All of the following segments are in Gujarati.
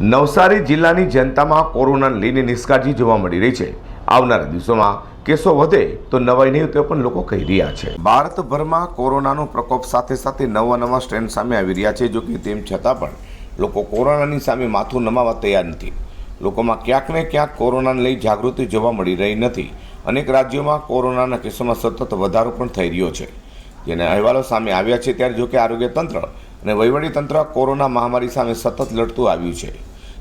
નવસારી જિલ્લાની જનતામાં કોરોનાને લઈને નિષ્કાળજી જોવા મળી રહી છે. આવનારા દિવસોમાં કેસો વધે તો નવાઈ નહીં તે પણ લોકો કહી રહ્યા છે. ભારતભરમાં કોરોનાનો પ્રકોપ સાથે સાથે નવા નવા સ્ટ્રેન સામે આવી રહ્યા છે, જો કે તેમ છતાં પણ લોકો કોરોનાની સામે માથું નમાવા તૈયાર નથી. લોકોમાં ક્યાંક ને ક્યાંક કોરોનાને લઈ જાગૃતિ જોવા મળી રહી નથી. અનેક રાજ્યોમાં કોરોનાના કેસોમાં સતત વધારો પણ થઈ રહ્યો છે. જેના અહેવાલો સામે આવ્યા છે, ત્યારે જોકે આરોગ્ય તંત્ર અને વહીવટી તંત્ર કોરોના મહામારી સામે સતત લડતું આવ્યું છે.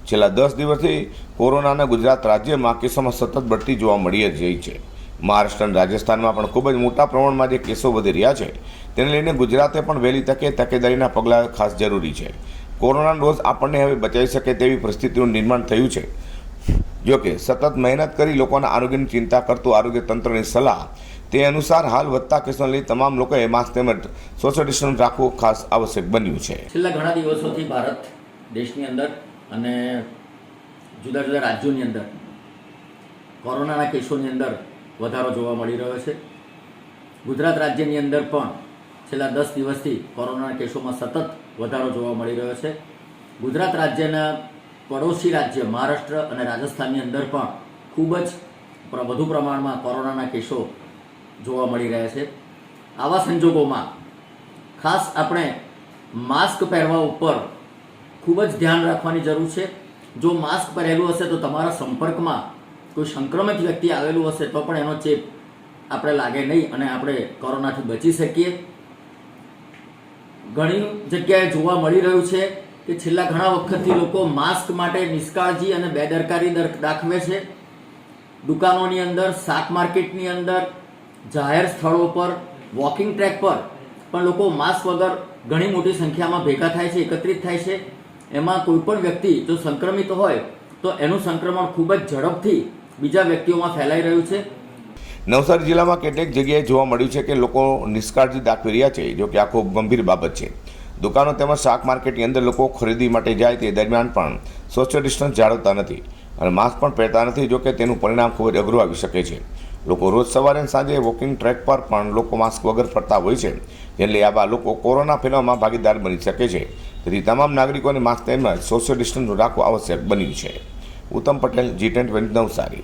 છેલ્લા દસ દિવસથી કોરોનાના ગુજરાત રાજ્યમાં કેસોમાં સતત બઢતી જોવા મળી જ રહી છે. મહારાષ્ટ્ર અને રાજસ્થાનમાં પણ ખૂબ જ મોટા પ્રમાણમાં જે કેસો વધી રહ્યા છે, તેને લઈને ગુજરાતે પણ વહેલી તકે તકેદારીના પગલાં ખાસ જરૂરી છે. કોરોના ડોઝ આપણને હવે બચાવી શકે તેવી પરિસ્થિતિનું નિર્માણ થયું છે. જોકે સતત મહેનત કરી લોકોના આરોગ્યની ચિંતા કરતું આરોગ્ય તંત્રની સલાહ તે અનુસાર હાલ વધતા કેસોને લઈ તમામ લોકોએ માસ્ક તેમજ સોશિયલ ડિસ્ટન્સ રાખવું ખાસ આવશ્યક બન્યું છે. છેલ્લા ઘણા દિવસોથી ભારત દેશની અંદર અને જુદા જુદા રાજ્યોની અંદર કોરોનાના કેસોની અંદર વધારો જોવા મળી રહ્યો છે. ગુજરાત રાજ્યની અંદર પણ છેલ્લા દસ દિવસથી કોરોનાના કેસોમાં સતત વધારો જોવા મળી રહ્યો છે. ગુજરાત રાજ્યના પડોશી રાજ્ય મહારાષ્ટ્ર અને રાજસ્થાનની અંદર પણ ખૂબ જ વધુ પ્રમાણમાં કોરોનાના કેસો જોવા મળી રહ્યા છે. આવા સંજોગોમાં ખાસ આપણે માસ્ક પહેરવા ઉપર ખૂબ જ ધ્યાન રાખવાની જરૂર છે. જો માસ્ક પહેરેલું હશે તો તમારા સંપર્કમાં કોઈ સંક્રમિત વ્યક્તિ આવેલું હશે તો પણ એનો ચેપ આપણે લાગે નહીં અને આપણે કોરોનાથી બચી શકીએ. ઘણી જગ્યાએ જોવા મળી રહ્યું છે કે છેલ્લા ઘણા વખતથી લોકો માસ્ક માટે નિષ્કાળજી અને બેદરકારી દર- દાખવે છે. દુકાનોની અંદર, શાક માર્કેટની અંદર, જાહેર સ્થળો પર વોકિંગ ટ્રેક પર પણ લોકો માસ્ક વગર ઘણી મોટી સંખ્યામાં ભેગા થાય છે, એકત્રિત થાય છે. એમાં કોઈ પણ વ્યક્તિ જો સંક્રમિત હોય તો એનું સંક્રમણ ખૂબ જ ઝડપથી બીજા વ્યક્તિઓમાં ફેલાઈ રહ્યું છે. નવસારી જિલ્લામાં કેટલીક જગ્યાએ જોવા મળ્યું છે કે લોકો નિષ્કાળજી દાખવી રહ્યા છે જો કે આ ખૂબ ગંભીર બાબત છે. દુકાનો તેમજ શાક માર્કેટની અંદર લોકો ખરીદી માટે જાય તે દરમિયાન પણ સોશિયલ ડિસ્ટન્સ જાળવતા નથી અને માસ્ક પણ પહેરતા નથી, જોકે તેનું પરિણામ ખૂબ જ અઘરું આવી શકે છે. લોકો રોજ સવારે અને સાંજે વોકિંગ ટ્રેક પર પણ લોકો માસ્ક વગર ફરતા હોય છે એટલે આવા લોકો કોરોના ફેલાવવામાં ભાગીદાર બની શકે છે. તેથી તમામ નાગરિકોને માસ્ક તેમજ સોશિયલ ડિસ્ટન્સ રાખવું આવશ્યક બન્યું છે. ઉત્તમ પટેલ, જી ટેન્ટ નવસારી.